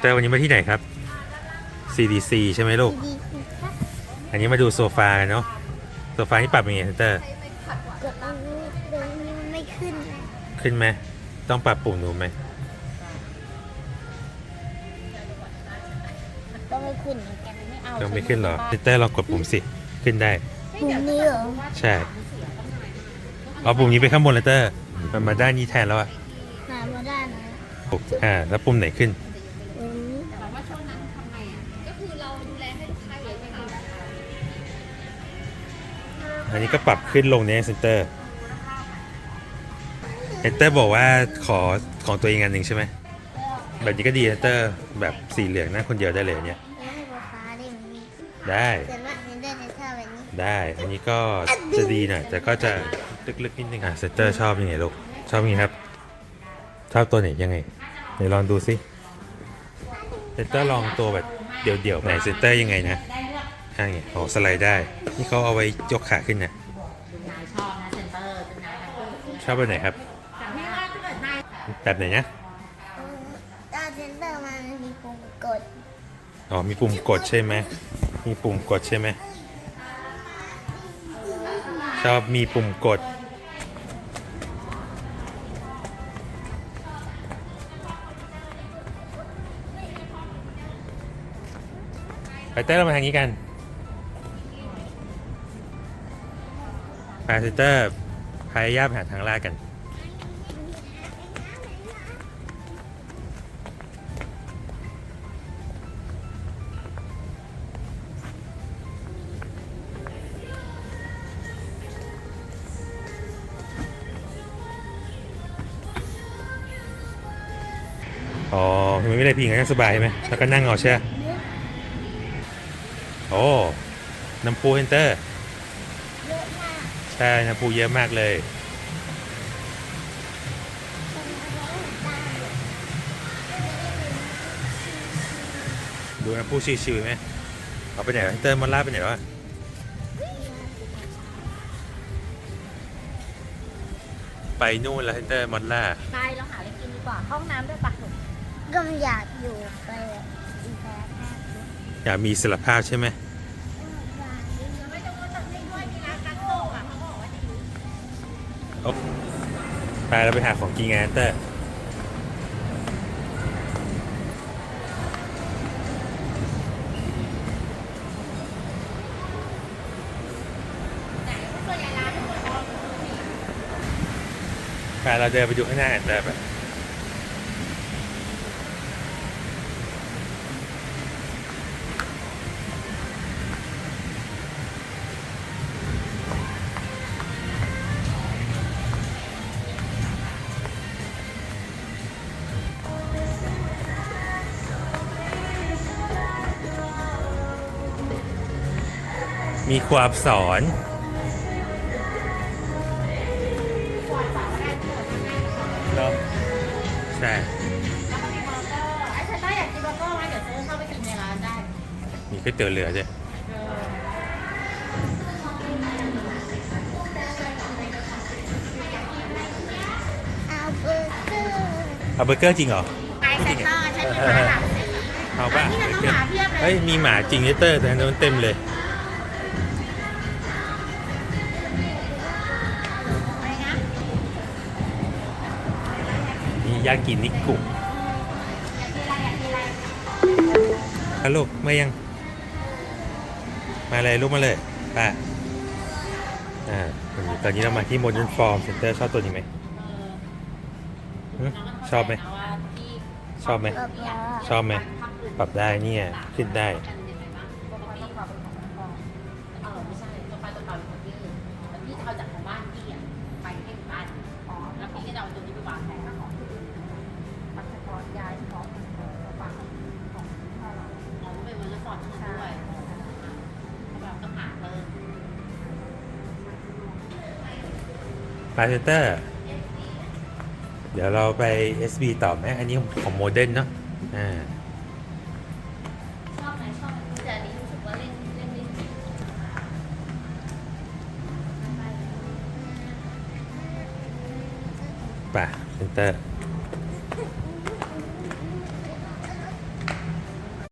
เตอร์วันนี้มาที่ไหนครับ CDC ใช่ไหมลูกดีครับอันนี้มาดูโซฟากันเนาะ โซฟาที่ปรับยังไงเตอร์ กดตรงนี้ตรงนี้มันไม่ขึ้นเลยขึ้นไหม ต้องปรับปุ่มหนูไหม ก็ไม่ขึ้นเหมือนกันไม่เอาต้องไม่ขึ้นเหรอเตอร์ลองกดปุ่มสิ ขึ้นได้ ปุ่มนี้เหรอใช่เอาปุ่มนี้ไปข้างบนเลยเตอร์ มันมาด้านนี้แทนแล้วอะหามาได้นะปุ่มอ่า แล้วปุ่มไหนขึ้น อันนี้ก็ปรับขึ้นลงเนี่ยเซนเตอร์เซนเตอร์บอกว่าขอของตัวเองอันหนึ่งใช่ไหมแบบนี้ก็ดีเซนเตอร์แบบสีเหลืองนั่งคนเดียวได้เลยเนี่ยได้ได้ได้อันนี้ก็จะดีหน่อยแต่ก็จะลึกๆนิดนึงอะเซนเตอร์ชอบยังไงลูกชอบยังไงครับ ชอบตัวไหนยังไงไหนลองดูสิเซนเตอร์ลองตัวแบบเดี่ยวๆไหนเซนเตอร์ยังไงนะ อ่าไงโอ้สไลด์ได้ นี่เขาเอาไว้ยกขาขึ้นนะนายชอบนะเซนเตอร์เป็นนายแบบชอบแบบไหนครับ แต่ไม่ว่าถ้าเกิดนายแบบไหนนะตาเซนเตอร์มันมีปุ่มกดอ๋อมีปุ่มกดใช่ไหมมีปุ่มกดใช่ไหมชอบมีปุ่มกด ไปเตอร์เรามาทางนี้กัน พาเตอร์พยายามหาทางลาดกัน อ๋อทำไมไม่ได้พิงงั้นสบายใช่ไหมแล้วก็นั่งเอาใช่ โอ้ น้ำปูเฮนเตอร์ ช่น้ำปูเยอะมากเลย ดูน้ำปูชิวๆไหมเอาไปไหนวะเฮนเตอร์มันลาไปไหนวะไปนู่นแล้วเฮนเตอร์มอนล่านายเราหาอะไรกินดีกว่าห้องน้ำด้วยปะหนูก็ไม่อยากอยู่ไปแบบอีแพ้แพ้อยากมีอิสระภาพใช่ไหมไม่ ไปเราไปหาของกินกันเตอร์ส่วนใหญ่ร้านทุกคนเขาไปเราเดินไปดูข้างหน้ากันเตอร์ไป มีความสอน เนาะใช่แล้วก็มีเบอร์เกอร์ไอ้ฉันถ้าอยากกินเบอร์เกอร์ไว้เดี๋ยวซื้อเข้าไปกินในร้านได้มีก๋วยเตี๋ยวเรือด้วยเออเอาเบอร์เกอร์เอาเบอร์เกอร์จริงเหรอไอเซนเตอร์ฉันมีร้านหลังเอาป่ะ นี่เราต้องหาเพียบเลย เฮ้ย มีหมาจริงเตอร์แต่อันนั้นเต็มเลย ยากินอะไรอยากกินอะไรฮัลโหลมายัง มาเลยลูกมาเลยไปอ่าตอนนี้เรามาที่โมเดิร์นฟอร์มเซ็นเตอร์ชอบตัวนี้ไหมชอบไหมชอบไหมชอบไหมปรับได้เนี่ย ขึ้นได้าเซนเตอร์ เดี๋ยวเราไป SB ต่อไหมอันนี้ของโมเดิร์นเนาะอ่าชอบไหมชอบแต่อันนี้รู้สึกว่าเล่นเล่นดีป่ะเซนเตอร์